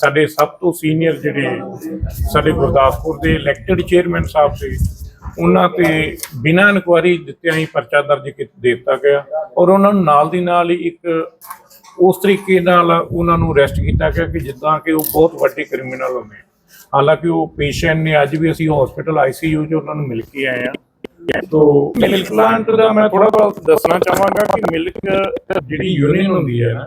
ਸਾਡੇ ਸਭ ਤੋਂ ਸੀਨੀਅਰ ਜਿਹੜੇ ਸਾਡੇ ਗੁਰਦਾਸਪੁਰ ਦੇ ਇਲੈਕਟਿਡ ਚੇਅਰਮੈਨ ਸਾਹਿਬ ਸੀ ਉਹਨਾਂ ਤੇ ਬਿਨਾਂ ਇਨਕੁਆਰੀ ਦਿੱਤਿਆਂ ਹੀ ਪਰਚਾ ਦਰਜ ਕੀ- ਦੇ ਦਿੱਤਾ ਗਿਆ ਔਰ ਉਹਨਾਂ ਨੂੰ ਨਾਲ ਦੀ ਨਾਲ ਹੀ ਇੱਕ ਉਸ ਤਰੀਕੇ ਨਾਲ ਉਹਨਾਂ ਨੂੰ ਅਰੈਸਟ ਕੀਤਾ ਗਿਆ ਕਿ ਜਿੱਦਾਂ ਕਿ ਉਹ ਬਹੁਤ ਵੱਡੇ ਕ੍ਰਿਮੀਨਲ ਆ। ਹਾਲਾਂਕਿ ਉਹ ਪੇਸ਼ੈਂਟ ਨੇ ਅੱਜ ਵੀ ਅਸੀਂ ਹਸਪੀਟਲ ਆਈਸੀਯੂ 'ਚ ਉਹਨਾਂ ਨੂੰ ਮਿਲ ਕੇ ਆਏ ਆ ਤੋ ਮਿਲਕ ਪਲਾਂਟ ਦਾ ਮੈਂ ਥੋੜਾ ਬਹੁਤ ਦੱਸਣਾ ਚਾਹਾਂਗਾ ਕਿ ਮਿਲਕ ਜਿਹੜੀ ਯੂਨੀਅਨ ਹੁੰਦੀ ਹੈ ਨਾ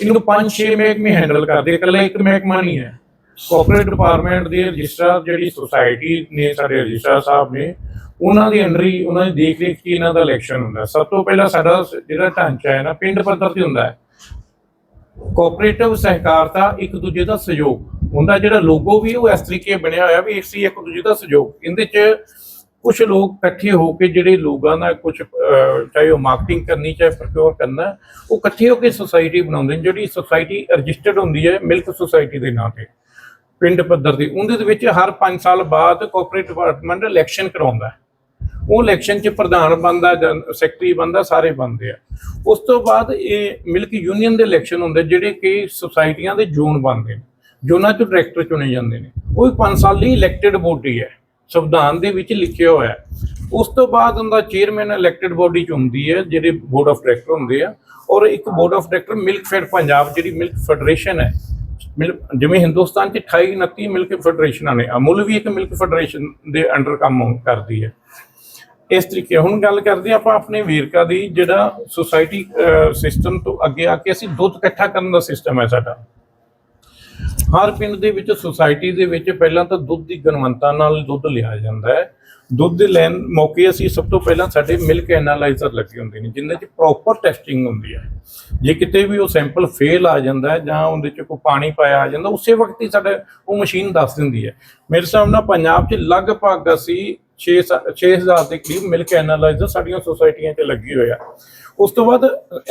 ਇਹਨੂੰ ਪੰਜ ਛੇ ਮਹਿਕਮੇ ਹੈਂਡਲ ਕਰਦੇ ਇਕੱਲਾ ਇੱਕ ਮਹਿਕਮਾ ਨਹੀਂ ਹੈ। ਕੋਆਪਰੇਟ ਡਿਪਾਰਟਮੈਂਟ ਦੇ ਰਜਿਸਟਰ ਜਿਹੜੀ ਸੁਸਾਇਟੀ ਨੇ, ਸਾਡੇ ਰਜਿਸਟਰ ਸਾਹਿਬ ਨੇ, ਉਹਨਾਂ ਦੇ ਅੰਡਰ ਹੀ, ਉਹਨਾਂ ਦੀ ਦੇਖ ਰੇਖ 'ਚ ਇਹਨਾਂ ਦਾ ਇਲੈਕਸ਼ਨ ਹੁੰਦਾ ਸਭ ਤੋਂ ਪਹਿਲਾਂ ਸਾਡਾ ਜਿਹੜਾ ਢਾਂਚਾ ਹੈ ਨਾ, ਪਿੰਡ ਪੱਧਰ ਤੇ ਹੁੰਦਾ ਹੈ। ਕੋਆਪਰੇਟਿਵ ਸਹਿਕਾਰਤਾ ਇੱਕ ਦੂਜੇ ਦਾ ਸਹਿਯੋਗ ਹੁੰਦਾ ਜਿਹੜਾ ਲੋਗੋ ਵੀ ਉਹ ਇਸ ਤਰੀਕੇ ਬਣਿਆ ਹੋਇਆ ਵੀ ਅਸੀਂ ਇੱਕ ਦੂਜੇ ਦਾ ਸਹਿਯੋਗ। ਇਹਦੇ 'ਚ ਕੁਝ ਲੋਕ ਇਕੱਠੇ ਹੋ ਕੇ ਜਿਹੜੇ ਲੋਕਾਂ ਦਾ ਕੁਝ ਚਾਹੇ ਉਹ ਮਾਰਕੀਟਿੰਗ ਕਰਨੀ, ਚਾਹੇ ਪ੍ਰਕਿਓਰ ਕਰਨਾ, ਉਹ ਇਕੱਠੇ ਹੋ ਕੇ ਸੁਸਾਇਟੀ ਬਣਾਉਂਦੇ ਨੇ, ਜਿਹੜੀ ਸੁਸਾਇਟੀ ਰਜਿਸਟਰਡ ਹੁੰਦੀ ਹੈ ਮਿਲਕ ਸੁਸਾਇਟੀ ਦੇ ਨਾਂ ਤੇ, ਪਿੰਡ ਪੱਧਰ ਦੀ ਉਹਦੇ ਦੇ ਵਿੱਚ ਹਰ 5 ਸਾਲ ਬਾਅਦ ਕੋਆਪਰੇਟ ਡਿਪਾਰਟਮੈਂਟ ਇਲੈਕਸ਼ਨ ਕਰਾਉਂਦਾ ਉਹ ਇਲੈਕਸ਼ਨ 'ਚ ਪ੍ਰਧਾਨ ਬਣਦਾ ਜਾਂ ਸੈਕਟਰੀ ਬਣਦਾ, ਸਾਰੇ ਬਣਦੇ ਆ। ਉਸ ਤੋਂ ਬਾਅਦ ਇਹ ਮਿਲਕ ਯੂਨੀਅਨ ਦੇ ਇਲੈਕਸ਼ਨ ਹੁੰਦੇ, ਜਿਹੜੇ ਕਿ ਸੁਸਾਇਟੀਆਂ ਦੇ ਜ਼ੋਨ ਬਣਦੇ ਨੇ, ਜ਼ੋਨਾਂ 'ਚ ਡਾਇਰੈਕਟਰ ਚੁਣੇ ਜਾਂਦੇ ਨੇ। ਉਹ 5 ਸਾਲ ਲਈ ਇਲੈਕਟਿਡ ਬੋਡੀ ਹੈ। ਸੰਵਿਧਾਨ ਦੇ ਵਿੱਚ ਲਿਖਿਆ ਹੋਇਆ ਹੈ। ਉਸ ਤੋਂ ਬਾਅਦ ਉਹਦਾ ਚੇਅਰਮੈਨ ਇਲੈਕਟਿਡ ਬੋਡੀ 'ਚ ਹੁੰਦੀ ਹੈ, ਜਿਹੜੇ ਬੋਰਡ ਆਫ ਡਾਇਰੈਕਟਰ ਹੁੰਦੇ ਆ, ਔਰ ਇੱਕ board of director milk fed Punjab, ਜਿਹੜੀ ਮਿਲਕ ਫੈਡਰੇਸ਼ਨ ਹੈ ਮਿਲ- ਜਿਵੇਂ ਹਿੰਦੁਸਤਾਨ 'ਚ 28 29 ਮਿਲਕ ਫੈਡਰੇਸ਼ਨਾਂ ਨੇ, ਅਮੁੱਲ ਵੀ ਇੱਕ ਮਿਲਕ ਫੈਡਰੇਸ਼ਨ ਦੇ ਅੰਡਰ ਕੰਮ ਕਰਦੀ ਹੈ। ਇਸ ਤਰੀਕੇ ਹੁਣ ਗੱਲ ਕਰਦੇ ਹਾਂ ਆਪਾਂ ਆਪਣੇ ਵੇਰਕਾ ਦੀ, ਜਿਹੜਾ ਸੁਸਾਇਟੀ ਸਿਸਟਮ ਤੋਂ ਅੱਗੇ ਆ ਕੇ ਅਸੀਂ ਦੁੱਧ ਇਕੱਠਾ ਕਰਨ ਦਾ ਸਿਸਟਮ ਹੈ ਸਾਡਾ। ਹਰ ਪਿੰਡ ਦੇ ਵਿੱਚ ਸੁਸਾਇਟੀ ਦੇ ਵਿੱਚ ਪਹਿਲਾਂ ਤਾਂ ਦੁੱਧ ਦੀ ਗੁਣਵੰਤਾ ਨਾਲ ਦੁੱਧ ਲਿਆ ਜਾਂਦਾ ਹੈ। ਦੁੱਧ ਦੇ ਲੈਣ ਮੌਕੇ ਅਸੀਂ ਸਭ ਤੋਂ ਪਹਿਲਾਂ ਸਾਡੇ ਮਿਲਕ ਐਨਾਲਾਈਜ਼ਰ ਲੱਗੇ ਹੁੰਦੇ ਨੇ ਜਿਨ੍ਹਾਂ 'ਚ ਪ੍ਰੋਪਰ ਟੈਸਟਿੰਗ ਹੁੰਦੀ ਹੈ। ਜੇ ਕਿਤੇ ਵੀ ਉਹ ਸੈਂਪਲ ਫੇਲ ਆ ਜਾਂਦਾ ਹੈ ਜਾਂ ਉਹਦੇ 'ਚ ਕੋਈ ਪਾਣੀ ਪਾਇਆ ਆ ਜਾਂਦਾ, ਉਸੇ ਵਕਤ ਹੀ ਸਾਡੇ ਉਹ ਮਸ਼ੀਨ ਦੱਸ ਦਿੰਦੀ ਹੈ। ਮੇਰੇ ਹਿਸਾਬ ਨਾਲ ਪੰਜਾਬ 'ਚ ਲਗਭਗ ਅਸੀਂ 6 6000 ਦੇ ਕਰੀਬ ਮਿਲਕ ਐਨਾਲਾਈਜ਼ਰ ਸਾਡੀਆਂ ਸੁਸਾਇਟੀਆਂ 'ਚ ਲੱਗੇ ਹੋਏ ਆ। ਉਸ ਤੋਂ ਬਾਅਦ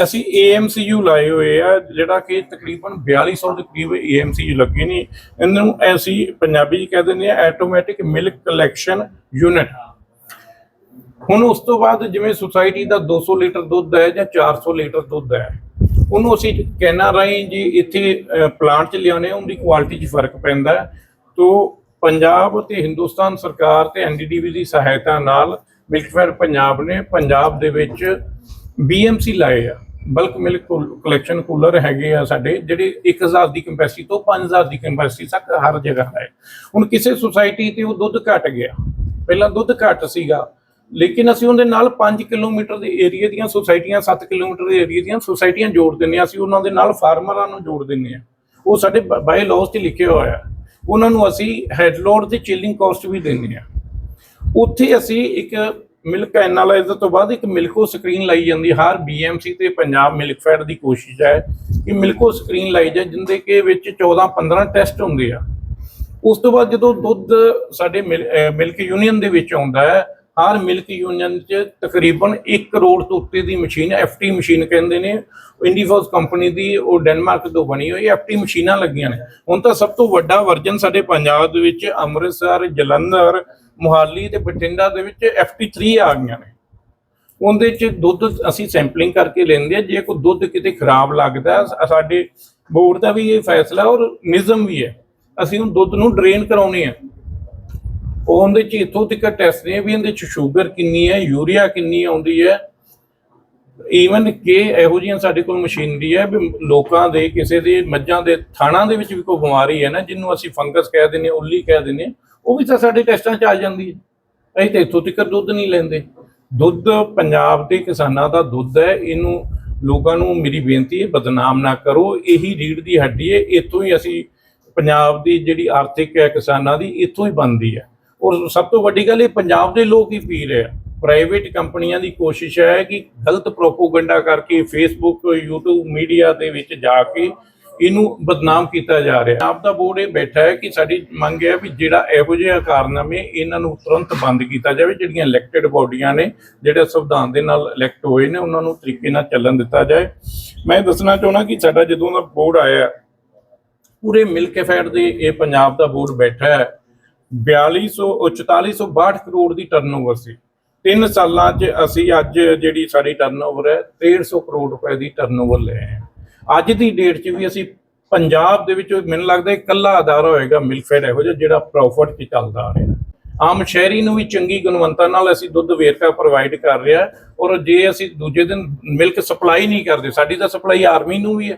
ਅਸੀਂ AMCU ਲਾਏ ਹੋਏ ਆ, ਜਿਹੜਾ ਕਿ ਤਕਰੀਬਨ 4200 ਦੇ ਕਰੀਬ AMCU ਲੱਗੇ ਨੇ। ਇਹਨਾਂ ਨੂੰ ਅਸੀਂ ਪੰਜਾਬੀ 'ਚ ਕਹਿ ਦਿੰਦੇ ਆ ਆਟੋਮੈਟਿਕ ਮਿਲਕ ਕਲੈਕਸ਼ਨ ਯੂਨਿਟ ਹੁਣ ਉਸ ਤੋਂ ਬਾਅਦ ਜਿਵੇਂ ਸੁਸਾਇਟੀ ਦਾ 200 ਲੀਟਰ ਦੁੱਧ ਹੈ ਜਾਂ 400 ਲੀਟਰ ਦੁੱਧ ਹੈ, ਉਹਨੂੰ ਅਸੀਂ ਕਹਿਣਾ ਰਾਹੀਂ ਜੀ ਇੱਥੇ ਪਲਾਂਟ 'ਚ ਲਿਆਉਣੇ ਉਹਦੀ ਕੁਆਲਿਟੀ 'ਚ ਫ਼ਰਕ ਪੈਂਦਾ ਹੈ। ਤੋ ਪੰਜਾਬ ਤੇ ਹਿੰਦੁਸਤਾਨ ਸਰਕਾਰ ਤੇ ਐਨਡੀਡੀਬੀ ਦੀ ਸਹਾਇਤਾ ਨਾਲ ਮਿਲਕਫੇਅਰ ਪੰਜਾਬ ਨੇ ਪੰਜਾਬ ਦੇ ਵਿੱਚ ਬੀਐਮਸੀ ਲਾਏ ਆ। ਬਲਕ ਮਿਲਕ ਕਲੈਕਸ਼ਨ ਕੂਲਰ ਹੈਗੇ ਆ ਸਾਡੇ, ਜਿਹੜੇ 1000 ਦੀ ਕੰਪੈਸਿਟੀ ਤੋਂ 5000 ਦੀ ਕੰਪੈਸਿਟੀ ਤੱਕ ਹਰ ਜਗ੍ਹਾ ਹੈ। ਹੁਣ ਕਿਸੇ ਸੁਸਾਇਟੀ ਤੇ ਉਹ ਦੁੱਧ ਘਟ ਗਿਆ। ਪਹਿਲਾਂ ਦੁੱਧ ਘਟ ਸੀਗਾ, ਲੇਕਿਨ ਅਸੀਂ ਉਹਦੇ ਨਾਲ 5 ਕਿਲੋਮੀਟਰ ਦੇ ਏਰੀਆ ਦੀਆਂ ਸੁਸਾਇਟੀਆਂ 7 ਕਿਲੋਮੀਟਰ ਦੇ ਏਰੀਆ ਦੀਆਂ ਸੁਸਾਇਟੀਆਂ ਜੋੜ ਦਿੰਨੇ ਆ ਅਸੀਂ ਉਹਨਾਂ ਦੇ ਨਾਲ ਫਾਰਮਰਾਂ ਨੂੰ ਜੋੜ ਦਿੰਨੇ ਆ ਉਹ ਸਾਡੇ ਬਾਈ ਲਾਅਸ 'ਚ ਲਿਖਿਆ ਹੋਇਆ। ਉਹਨਾਂ ਨੂੰ ਅਸੀਂ ਹੈਡਲੋਡ ਤੇ ਚਿਲਿੰਗ ਕਾਸਟ ਵੀ ਦਿੰਦੇ ਆ ਉੱਥੇ ਅਸੀਂ ਇੱਕ ਮਿਲਕ ਐਨਾਲਾਈਜ਼ਰ ਤੋਂ ਬਾਅਦ ਇੱਕ ਮਿਲਕੋ ਸਕਰੀਨ ਲਾਈ ਜਾਂਦੀ ਹੈ। ਹਰ ਬੀਐਮਸੀ ਤੇ ਪੰਜਾਬ ਮਿਲਕ ਫੈਡ ਦੀ ਕੋਸ਼ਿਸ਼ ਹੈ ਕਿ ਮਿਲਕੋ ਸਕਰੀਨ ਲਾਈ ਜਾਏ, ਜਿੰਦੇ ਕੇ ਵਿੱਚ 14 15 ਟੈਸਟ ਹੁੰਦੇ ਆ ਉਸ ਤੋਂ ਬਾਅਦ ਜਦੋਂ ਦੁੱਧ ਸਾਡੇ ਮਿਲ- ਮਿਲਕ ਯੂਨੀਅਨ ਦੇ ਵਿੱਚ ਆਉਂਦਾ ਹੈ ਹਰ ਮਿਲਕ ਯੂਨੀਅਨ 'ਚ ਤਕਰੀਬਨ 1 ਕਰੋੜ ਤੋਂ ਉੱਤੇ ਦੀ ਮਸ਼ੀਨ ਐਫਟੀ ਮਸ਼ੀਨ ਕਹਿੰਦੇ ਨੇ। ਇੰਡੀਫੋਸ ਕੰਪਨੀ ਦੀ, ਉਹ ਡੈਨਮਾਰਕ ਤੋਂ ਬਣੀ ਹੋਈ ਐਫਟੀ ਮਸ਼ੀਨਾਂ ਲੱਗੀਆਂ ਨੇ। ਹੁਣ ਤਾਂ ਸਭ ਤੋਂ ਵੱਡਾ ਵਰਜਨ ਸਾਡੇ ਪੰਜਾਬ ਦੇ ਵਿੱਚ ਅੰਮ੍ਰਿਤਸਰ, ਜਲੰਧਰ, ਮੁਹਾਲੀ ਤੇ ਬਠਿੰਡਾ ਦੇ ਵਿੱਚ FT3 ਆ ਗਈਆਂ ਨੇ। ਉਹਦੇ ਚ ਦੁੱਧ ਅਸੀਂ ਸੈਂਪਲਿੰਗ ਕਰਕੇ ਲੈਂਦੇ ਆ, ਜੇ ਕੋਈ ਦੁੱਧ ਕਿਤੇ ਖਰਾਬ ਲੱਗਦਾ ਸਾਡੇ ਬੋਰਡ ਦਾ ਵੀ ਇਹ ਫੈਸਲਾ ਔਰ ਨਿਜ਼ਮ ਵੀ ਹੈ। ਅਸੀਂ ਉਹ ਦੁੱਧ ਨੂੰ ਡਰੇਨ ਕਰਾਉਨੇ ਆ। ਉਹਦੇ ਚ ਇਥੋਂ ਤੱਕ ਟੈਸਟ ਨੇ ਵੀ ਇਹਦੇ ਚ ਸ਼ੂਗਰ ਕਿੰਨੀ ਹੈ ਯੂਰੀਆ ਕਿੰਨੀ ਆਉਂਦੀ ਹੈ। ਈਵਨ ਕਿ ਇਹੋ ਜਿਹੀਆਂ ਸਾਡੇ ਕੋਲ ਮਸ਼ੀਨਰੀ ਹੈ ਵੀ ਲੋਕਾਂ ਦੇ ਕਿਸੇ ਦੇ ਮੱਝਾਂ ਦੇ ਥਾਣਾ ਦੇ ਵਿੱਚ ਵੀ ਕੋਈ ਬਿਮਾਰੀ ਹੈ ਨਾ ਜਿਹਨੂੰ ਅਸੀਂ ਫੰਗਸ ਕਹਿ ਦਿੰਦੇ ਹਾਂ, ਉੱਲੀ ਕਹਿ ਦਿੰਦੇ ਹਾਂ, ਉਹ ਵੀ ਤਾਂ ਸਾਡੇ ਟੈਸਟਾਂ 'ਚ ਆ ਜਾਂਦੀ ਹੈ। ਅਸੀਂ ਤਾਂ ਇੱਥੋਂ ਤੱਕ ਦੁੱਧ ਨਹੀਂ ਲੈਂਦੇ। ਦੁੱਧ ਪੰਜਾਬ ਦੇ ਕਿਸਾਨਾਂ ਦਾ ਦੁੱਧ ਹੈ ਇਹਨੂੰ ਲੋਕਾਂ ਨੂੰ ਮੇਰੀ ਬੇਨਤੀ ਹੈ ਬਦਨਾਮ ਨਾ ਕਰੋ। ਇਹੀ ਰੀੜ ਦੀ ਹੱਡੀ ਹੈ ਇੱਥੋਂ ਹੀ ਅਸੀਂ ਪੰਜਾਬ ਦੀ ਜਿਹੜੀ ਆਰਥਿਕ ਹੈ ਕਿਸਾਨਾਂ ਦੀ ਇੱਥੋਂ ਹੀ ਬਣਦੀ ਹੈ। ਔਰ ਸਭ ਤੋਂ ਵੱਡੀ ਗੱਲ ਇਹ ਪੰਜਾਬ ਦੇ ਲੋਕ ਹੀ ਪੀ ਰਹੇ ਆ। ਪ੍ਰਾਈਵੇਟ ਕੰਪਨੀਆਂ ਦੀ ਕੋਸ਼ਿਸ਼ ਹੈ ਕਿ ਗਲਤ ਪ੍ਰੋਪੋਗੈਂਡਾ ਕਰਕੇ ਫੇਸਬੁੱਕ YouTube ਮੀਡੀਆ ਦੇ ਵਿੱਚ ਜਾ ਕੇ ਇਹਨੂੰ ਬਦਨਾਮ ਕੀਤਾ ਜਾ ਰਿਹਾ। ਆਪ ਦਾ ਬੋਰਡ ਇਹ ਬੈਠਾ ਹੈ ਕਿ ਸਾਡੀ ਮੰਗ ਹੈ ਵੀ ਜਿਹੜਾ ਇਹੋ ਜਿਹਾ ਕਾਰਨਾਮੇ ਇਹਨਾਂ ਨੂੰ ਤੁਰੰਤ ਬੰਦ ਕੀਤਾ ਜਾਵੇ, ਜਿਹੜੀਆਂ ਇਲੈਕਟਿਡ ਬਾਡੀਆਂ ਨੇ, ਜਿਹੜੇ ਸੰਵਿਧਾਨ ਦੇ ਨਾਲ ਇਲੈਕਟ ਹੋਏ ਨੇ, ਉਹਨਾਂ ਨੂੰ ਤਰੀਕੇ ਨਾਲ ਚੱਲਣ ਦਿੱਤਾ ਜਾਏ। ਮੈਂ ਦੱਸਣਾ ਚਾਹੁੰਦਾ ਕਿ ਸਾਡਾ ਜਦੋਂ ਦਾ ਬੋਰਡ ਆਇਆ, ਪੂਰੇ ਮਿਲਕ ਫੈਡ ਦੇ ਇਹ ਪੰਜਾਬ ਦਾ ਬੋਰਡ ਬੈਠਾ ਹੈ 4200 ਉਹ 4462 ਕਰੋੜ ਦੀ ਟਰਨਓਵਰ ਸੀ। ਤਿੰਨ ਸਾਲਾਂ 'ਚ ਅਸੀਂ ਅੱਜ ਜਿਹੜੀ ਸਾਡੀ ਟਰਨਓਵਰ ਹੈ 150 ਕਰੋੜ ਰੁਪਏ ਦੀ ਟਰਨਓਵਰ ਲੈ ਆਏ ਅੱਜ ਦੀ ਡੇਟ 'ਚ ਵੀ ਅਸੀਂ ਪੰਜਾਬ ਦੇ ਵਿੱਚ ਮੈਨੂੰ ਲੱਗਦਾ ਇਕੱਲਾ ਅਦਾਰਾ ਹੋਏਗਾ ਮਿਲਕਫੈਡ ਇਹੋ ਜਿਹਾ ਜਿਹੜਾ ਪ੍ਰੋਫਿਟ 'ਚ ਚੱਲਦਾ ਆ ਰਿਹਾ। ਆਮ ਸ਼ਹਿਰੀ ਨੂੰ ਵੀ ਚੰਗੀ ਗੁਣਵੰਤਾ ਨਾਲ ਅਸੀਂ ਦੁੱਧ ਵੇਰਕਾ ਪ੍ਰੋਵਾਈਡ ਕਰ ਰਿਹਾ ਔਰ ਜੇ ਅਸੀਂ ਦੂਜੇ ਦਿਨ ਮਿਲਕ ਸਪਲਾਈ ਨਹੀਂ ਕਰਦੇ, ਸਾਡੀ ਤਾਂ ਸਪਲਾਈ ਆਰਮੀ ਨੂੰ ਵੀ ਹੈ।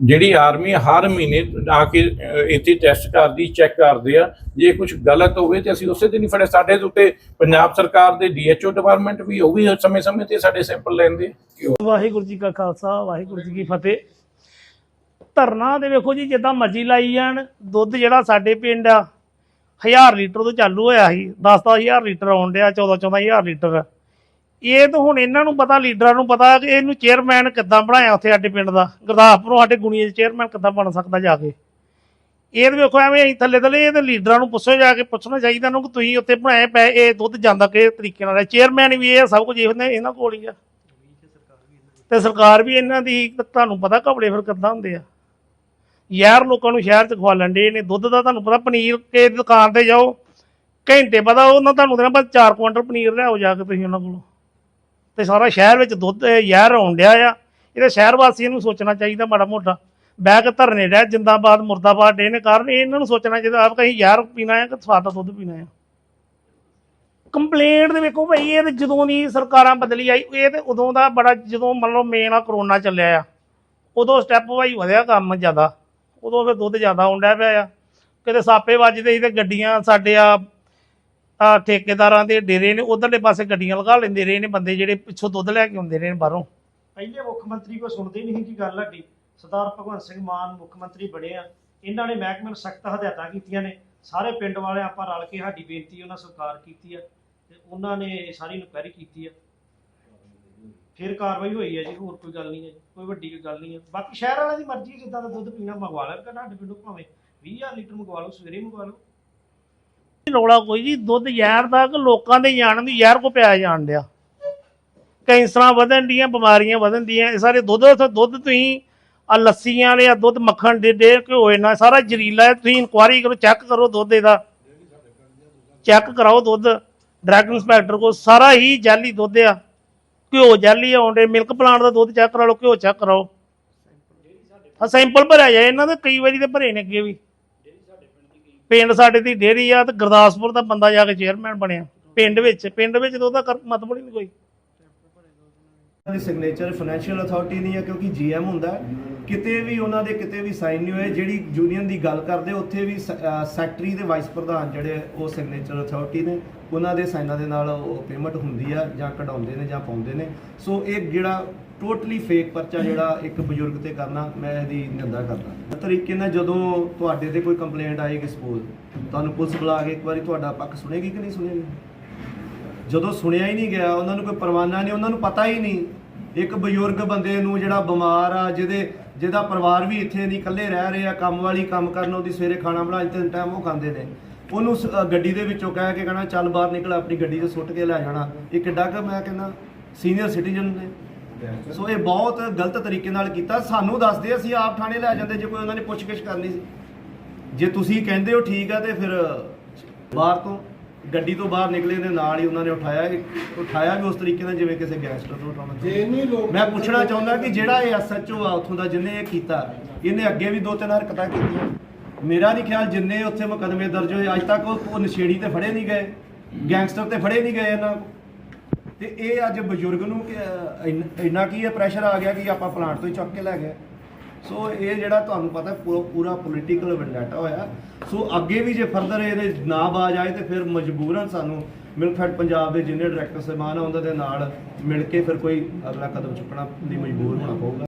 ਜਿਹੜੀ ਆਰਮੀ ਹਰ ਮਹੀਨੇ ਆ ਕੇ ਇੱਥੇ ਟੈਸਟ ਕਰਦੀ ਚੈੱਕ ਕਰਦੇ ਆ। ਜੇ ਕੁਝ ਗਲਤ ਹੋਵੇ ਤੇ ਅਸੀਂ ਉਸੇ ਦਿਨ ਹੀ ਫੜੇ। ਸਾਡੇ ਉੱਤੇ ਪੰਜਾਬ ਸਰਕਾਰ ਦੇ ਡੀਐਚਓ ਡਿਪਾਰਟਮੈਂਟ ਵੀ ਉਹ ਵੀ ਸਮੇਂ-ਸਮੇਂ ਤੇ ਸਾਡੇ ਸੈਂਪਲ ਲੈਂਦੇ ਵਾਹਿਗੁਰੂ ਜੀ ਕਾ ਖਾਲਸਾ, ਵਾਹਿਗੁਰੂ ਜੀ ਕੀ ਫਤਿਹ। ਧਰਨਾ ਦੇ ਵੇਖੋ ਜੀ, ਜਿੱਦਾਂ ਮਰਜ਼ੀ ਲਾਈ ਜਾਣ, ਦੁੱਧ ਜਿਹੜਾ ਸਾਡੇ ਪਿੰਡ ਆ 1000 ਲੀਟਰ ਤੋਂ ਚਾਲੂ ਹੋਇਆ ਸੀ। 10-10000 ਲੀਟਰ ਆਉਣ ਡਿਆ 14-14000 ਲੀਟਰ। ਇਹ ਤਾਂ ਹੁਣ ਇਹਨਾਂ ਨੂੰ ਪਤਾ, ਲੀਡਰਾਂ ਨੂੰ ਪਤਾ ਕਿ ਇਹਨੂੰ ਚੇਅਰਮੈਨ ਕਿੱਦਾਂ ਬਣਾਇਆ ਉੱਥੇ ਸਾਡੇ ਪਿੰਡ ਦਾ। ਗੁਰਦਾਸਪੁਰੋਂ ਸਾਡੇ ਗੁਣੀਏ ਚੇਅਰਮੈਨ ਕਿੱਦਾਂ ਬਣ ਸਕਦਾ ਜਾ ਕੇ। ਇਹ ਤਾਂ ਵੇਖੋ ਐਵੇਂ ਅਸੀਂ ਥੱਲੇ ਥੱਲੇ ਇਹ ਤਾਂ ਲੀਡਰਾਂ ਨੂੰ ਪੁੱਛੋ ਜਾ ਕੇ, ਪੁੱਛਣਾ ਚਾਹੀਦਾ ਨੂੰ ਕਿ ਤੁਸੀਂ ਉੱਥੇ ਬਣਾਏ ਪਏ, ਇਹ ਦੁੱਧ ਜਾਂਦਾ ਕਿਸ ਤਰੀਕੇ ਨਾਲ ਹੈ। ਚੇਅਰਮੈਨ ਵੀ ਇਹ ਸਭ ਕੁਝ ਇਹੋ ਨੇ ਇਹਨਾਂ ਕੋਲ ਹੀ ਆ। ਤੇ ਸਰਕਾਰ ਵੀ ਇਹਨਾਂ ਦੀ, ਤੁਹਾਨੂੰ ਪਤਾ ਘਪਲੇ ਫਿਰ ਕਿੱਦਾਂ ਹੁੰਦੇ ਆ। ਯਾਰ ਲੋਕਾਂ ਨੂੰ ਸ਼ਹਿਰ ਚ ਖਵਾ ਲੈਂਦੇ ਨੇ, ਦੁੱਧ ਦਾ ਤੁਹਾਨੂੰ ਪਤਾ ਪਨੀਰ ਕੇ ਦੁਕਾਨ ਤੇ ਜਾਓ, ਘੰਟੇ ਪਤਾ ਉਹਨਾਂ ਤੁਹਾਨੂੰ ਦੇਣਾ ਬਸ 4 ਕੁਇੰਟਲ ਪਨੀਰ ਲਿਆਓ ਜਾ ਕੇ ਤੁਸੀਂ ਉਹਨਾਂ ਕੋਲੋਂ। ਤੇ ਸਾਰਾ ਸ਼ਹਿਰ ਵਿੱਚ ਦੁੱਧ ਜ਼ਹਿਰ ਆਉਣ ਡਿਆ ਆ। ਇਹਦੇ ਸ਼ਹਿਰ ਵਾਸੀਆਂ ਨੂੰ ਸੋਚਣਾ ਚਾਹੀਦਾ ਮਾੜਾ ਮੋਟਾ। ਬਹਿ ਕੇ ਧਰਨੇ ਡਿਆ ਜਿੰਦਾਬਾਦ, ਮੁਰਦਾਬਾਦ ਡੇ ਨੇ ਕਾਰਨ ਇਹਨਾਂ ਨੂੰ ਸੋਚਣਾ ਚਾਹੀਦਾ, ਆਪ ਕਹੀਂ ਯਾਰ ਪੀਣਾ ਹੈ ਕਿ ਸਵਾਦਾ ਦੁੱਧ ਪੀਣਾ ਹੈ ਕੰਪਲੇਂਟ ਦੇ ਵੇਖੋ ਭਾਈ, ਇਹ ਤੇ ਜਦੋਂ ਦੀ ਸਰਕਾਰਾਂ ਬਦਲੀ ਆਈ, ਇਹ ਤੇ ਉਦੋਂ ਦਾ ਬੜਾ ਜਦੋਂ ਮਤਲਬ ਮੇਨ ਆ ਕਰੋਨਾ ਚੱਲਿਆ ਆ, ਉਦੋਂ ਸਟੈਪ ਵਾਈ ਵਧਿਆ ਕੰਮ ਜ਼ਿਆਦਾ, ਉਦੋਂ ਫਿਰ ਦੁੱਧ ਜ਼ਿਆਦਾ ਆਉਂਦਾ ਪਿਆ ਆ। ਕਿਤੇ ਸਾਪੇ ਵੱਜਦੇ ਸੀ ਤੇ ਗੱਡੀਆਂ ਸਾਡੇ ਆ ਠੇਕੇਦਾਰਾਂ ਦੇ ਡੇਰੇ ਨੇ, ਉਧਰਲੇ ਪਾਸੇ ਗੱਡੀਆਂ ਲਗਾ ਲੈਂਦੇ ਰਹੇ ਨੇ ਬੰਦੇ ਜਿਹੜੇ ਪਿੱਛੋਂ ਦੁੱਧ ਲੈ ਕੇ ਆਉਂਦੇ ਰਹੇ ਨੇ ਬਾਹਰੋਂ। ਪਹਿਲੇ ਮੁੱਖ ਮੰਤਰੀ ਕੋ ਸੁਣਦੇ ਹੀ ਨਹੀਂ ਕਿ ਗੱਲ ਸਾਡੀ ਸਰਦਾਰ ਭਗਵੰਤ ਸਿੰਘ ਮਾਨ ਮੁੱਖ ਮੰਤਰੀ ਬਣੇ ਆ। ਇਹਨਾਂ ਨੇ ਮਹਿਕਮੇ ਨੂੰ ਸਖਤ ਹਦਾਇਤਾਂ ਕੀਤੀਆਂ ਨੇ। ਸਾਰੇ ਪਿੰਡ ਵਾਲੇ ਆਪਾਂ ਰਲ ਕੇ ਸਾਡੀ ਬੇਨਤੀ ਉਹਨਾਂ ਸਵੀਕਾਰ ਕੀਤੀ ਆ ਤੇ ਉਹਨਾਂ ਨੇ ਸਾਰੀ ਇਨਕੁਆਇਰੀ ਕੀਤੀ ਆ। ਫਿਰ ਕਾਰਵਾਈ ਹੋਈ ਹੈ ਜੀ, ਹੋਰ ਕੋਈ ਗੱਲ ਨਹੀਂ ਹੈ ਕੋਈ ਵੱਡੀ ਕੋਈ ਗੱਲ ਨਹੀਂ ਹੈ ਬਾਕੀ ਸ਼ਹਿਰ ਵਾਲਿਆਂ ਦੀ ਮਰਜ਼ੀ ਜਿੱਦਾਂ ਦਾ ਦੁੱਧ ਪੀਣਾ ਮੰਗਵਾ ਲੈਣ ਕਹਿੰਦਾ ਸਾਡੇ ਪਿੰਡੋਂ ਭਾਵੇਂ 20000 ਲੀਟਰ ਮੰਗਵਾ ਲਓ, ਸਵੇਰੇ ਮੰਗਵਾ ਲਓ। ਰੌਲਾ ਕੋਈ ਜੀ, ਦੁੱਧ ਜ਼ਹਿਰ ਦਾ ਕਿ ਲੋਕਾਂ ਦੇ ਜਾਣ ਦੀ ਜ਼ਹਿਰ ਕੋ ਪਿਆ ਜਾਣ ਡਿਆ। ਕੈਂਸਰਾਂ ਵਧਣ ਡੀਆਂ, ਬਿਮਾਰੀਆਂ ਵਧਣ ਡੀਆਂ, ਇਹ ਸਾਰੇ ਦੁੱਧ ਦੁੱਧ ਤੁਸੀਂ ਆ ਲੱਸੀਆਂ ਵਾਲੇ ਆ, ਦੁੱਧ ਮੱਖਣ ਦੇ ਦੇ ਘਿਓ ਇਹਨਾਂ, ਸਾਰਾ ਜ਼ਰੀਲਾ ਹੈ, ਤੁਸੀਂ ਇਨਕੁਆਰੀ ਕਰੋ, ਚੈੱਕ ਕਰੋ ਦੁੱਧ ਇਹਦਾ। ਚੈੱਕ ਕਰਾਓ ਦੁੱਧ, ਡਰੱਗ ਇੰਸਪੈਕਟਰ ਕੋ ਸਾਰਾ ਹੀ ਜਾਲੀ ਦੁੱਧ ਆ। ਘਿਓ ਜਾਲੀ ਆਉਂਦੇ ਮਿਲਕ ਪਲਾਂਟ ਦਾ ਦੁੱਧ ਚੈੱਕ ਕਰਾ ਲਓ, ਘਿਓ ਚੈੱਕ ਕਰਾਓ। ਆ ਸੈਂਪਲ ਭਰਿਆ ਜਾਏ, ਇਹਨਾਂ ਦੇ ਕਈ ਵਾਰੀ ਤੇ ਭਰੇ ਨੇ ਅੱਗੇ ਵੀ। ਪਿੰਡ ਸਾਡੇ ਦੀ ਡੇਅਰੀ ਆ ਤੇ ਗੁਰਦਾਸਪੁਰ ਦਾ ਬੰਦਾ ਜਾ ਕੇ ਚੇਅਰਮੈਨ ਬਣਿਆ। ਪਿੰਡ ਵਿੱਚ ਪਿੰਡ ਵਿੱਚ ਤਾਂ ਉਹਦਾ ਮਤਲਬ ਹੀ ਨਹੀਂ ਕੋਈ। ਦੀ ਸਿਗਨੇਚਰ ਫਾਈਨੈਂਸ਼ੀਅਲ ਅਥਾਰਟੀ ਨਹੀਂ ਹੈ ਕਿਉਂਕਿ ਜੀਐਮ ਹੁੰਦਾ ਹੈ। ਕਿਤੇ ਵੀ ਉਹਨਾਂ ਦੇ ਕਿਤੇ ਵੀ ਸਾਈਨ ਨਹੀਂ ਹੋਏ, ਜਿਹੜੀ ਯੂਨੀਅਨ ਦੀ ਗੱਲ ਕਰਦੇ, ਉੱਥੇ ਵੀ ਸੈਕਟਰੀ ਦੇ ਵਾਈਸ ਪ੍ਰਧਾਨ ਜਿਹੜੇ ਉਹ ਸਿਗਨੇਚਰ ਅਥਾਰਟੀ ਨੇ। ਉਹਨਾਂ ਦੇ ਸਾਈਨਾਂ ਦੇ ਨਾਲ ਉਹ ਪੇਮੈਂਟ ਹੁੰਦੀ ਆ ਜਾਂ ਕਢਾਉਂਦੇ ਨੇ ਜਾਂ ਪਾਉਂਦੇ ਨੇ। ਸੋ ਇਹ ਜਿਹੜਾ ਟੋਟਲੀ ਫੇਕ ਪਰਚਾ ਜਿਹੜਾ ਇੱਕ ਬਜ਼ੁਰਗ ਤੇ ਕਰਨਾ, ਮੈਂ ਇਹਦੀ ਨਿੰਦਾ ਕਰਦਾ। ਤਰੀਕੇ ਨਾਲ ਜਦੋਂ ਤੁਹਾਡੇ ਤੇ ਕੋਈ ਕੰਪਲੇਂਟ ਆਏਗੀ ਸਪੋਜ਼ ਤੁਹਾਨੂੰ ਪੁਲਿਸ ਬੁਲਾ ਕੇ ਇੱਕ ਵਾਰੀ ਤੁਹਾਡਾ ਪੱਖ ਸੁਣੇਗੀ ਕਿ ਨਹੀਂ ਸੁਣੇਗੀ? ਜਦੋਂ ਸੁਣਿਆ ਹੀ ਨਹੀਂ ਗਿਆ, ਉਹਨਾਂ ਨੂੰ ਕੋਈ ਪਰਵਾਨਾ ਨਹੀਂ, ਉਹਨਾਂ ਨੂੰ ਪਤਾ ਹੀ ਨਹੀਂ। ਇੱਕ ਬਜ਼ੁਰਗ ਬੰਦੇ ਨੂੰ ਜਿਹੜਾ ਬਿਮਾਰ ਆ, ਜਿਹਦੇ, ਜਿਹਦਾ ਪਰਿਵਾਰ ਵੀ ਇੱਥੇ ਨਹੀਂ, ਇਕੱਲੇ ਰਹਿ ਰਹੇ ਆ, ਕੰਮ ਵਾਲੀ ਕੰਮ ਕਰਨ ਉਹਦੀ ਸਵੇਰੇ ਖਾਣਾ ਬਣਾ ਤਿੰਨ ਟਾਈਮ ਉਹ ਖਾਂਦੇ ਨੇ। ਉਹਨੂੰ ਸ- ਗੱਡੀ ਦੇ ਵਿੱਚੋਂ ਕਹਿ ਕੇ ਕਹਿਣਾ, ਚੱਲ ਬਾਹਰ ਨਿਕਲ, ਆਪਣੀ ਗੱਡੀ 'ਚ ਸੁੱਟ ਕੇ ਲੈ ਜਾਣਾ। ਇਹ ਕਿੱਡਾ ਕਿ ਮੈਂ ਕਹਿੰਦਾ ਸੀਨੀਅਰ ਸਿਟੀਜ਼ਨ ਨੇ। ਸੋ ਇਹ ਬਹੁਤ ਗਲਤ ਤਰੀਕੇ ਨਾਲ ਕੀਤਾ ਸਾਨੂੰ ਦੱਸਦੇ ਅਸੀਂ ਆਪ ਥਾਣੇ ਲੈ ਜਾਂਦੇ ਜੇ ਕੋਈ ਉਹਨਾਂ ਨੇ ਪੁੱਛਗਿੱਛ ਕਰਨੀ ਸੀ ਜੇ ਤੁਸੀਂ ਕਹਿੰਦੇ ਹੋ ਠੀਕ ਆ ਤੇ ਫਿਰ ਬਾਹਰ ਤੋਂ ਗੱਡੀ ਤੋਂ ਬਾਹਰ ਨਿਕਲੇ ਦੇ ਨਾਲ ਹੀ ਉਹਨਾਂ ਨੇ ਉਠਾਇਆ ਉਠਾਇਆ ਵੀ ਉਸ ਤਰੀਕੇ ਨਾਲ ਜਿਵੇਂ ਕਿਸੇ ਗੈਂਗਸਟਰ ਨੂੰ ਉਠਾਉਣਾ। ਮੈਂ ਪੁੱਛਣਾ ਚਾਹੁੰਦਾ ਕਿ ਜਿਹੜਾ ਇਹ ਐਸਐਚਓ ਆ ਉੱਥੋਂ ਦਾ ਜਿਹਨੇ ਇਹ ਕੀਤਾ ਇਹਨੇ ਅੱਗੇ ਵੀ ਦੋ ਤਿੰਨ ਹਰਕਤਾਂ ਕੀਤੀਆਂ ਮੇਰਾ ਨਹੀਂ ਖਿਆਲ ਜਿੰਨੇ ਉੱਥੇ ਮੁਕੱਦਮੇ ਦਰਜ ਹੋਏ ਅੱਜ ਤੱਕ ਉਹ ਨਸ਼ੇੜੀ ਤੇ ਫੜੇ ਨਹੀਂ ਗਏ ਗੈਂਗਸਟਰ ਤੇ ਫੜੇ ਨਹੀਂ ਗਏ ਇਹਨਾਂ। ਤੇ ਇਹ ਅੱਜ ਬਜ਼ੁਰਗ ਨੂੰ ਕਿ, ਇੰਨ- ਇੰਨਾ ਕੀ ਇਹ ਪ੍ਰੈਸ਼ਰ ਆ ਗਿਆ ਕਿ ਆਪਾਂ ਪਲਾਂਟ ਤੋਂ ਹੀ ਚੱਕ ਕੇ ਲੈ ਗਏ। ਸੋ ਇਹ ਜਿਹੜਾ ਤੁਹਾਨੂੰ ਪਤਾ ਪੂ ਪੂਰਾ ਪੋਲੀਟੀਕਲ ਵੈਂਡਾਟਾ ਹੋਇਆ। ਸੋ ਅੱਗੇ ਵੀ ਜੇ ਫਰਦਰ ਇਹਦੇ ਨਾ ਬਾਜ ਆਏ ਤੇ ਫਿਰ ਮਜਬੂਰਨ ਸਾਨੂੰ ਮਿਲਕਫੈਡ ਪੰਜਾਬ ਦੇ ਜਿੰਨੇ ਡਾਇਰੈਕਟਰ ਸਹਿਬਾਨ ਆ ਉਹਨਾਂ ਦੇ ਨਾਲ ਮਿਲ ਕੇ ਫਿਰ ਕੋਈ ਅਗਲਾ ਕਦਮ ਚੁੱਕਣਾ ਲਈ ਮਜਬੂਰ ਹੋਣਾ ਪਊਗਾ।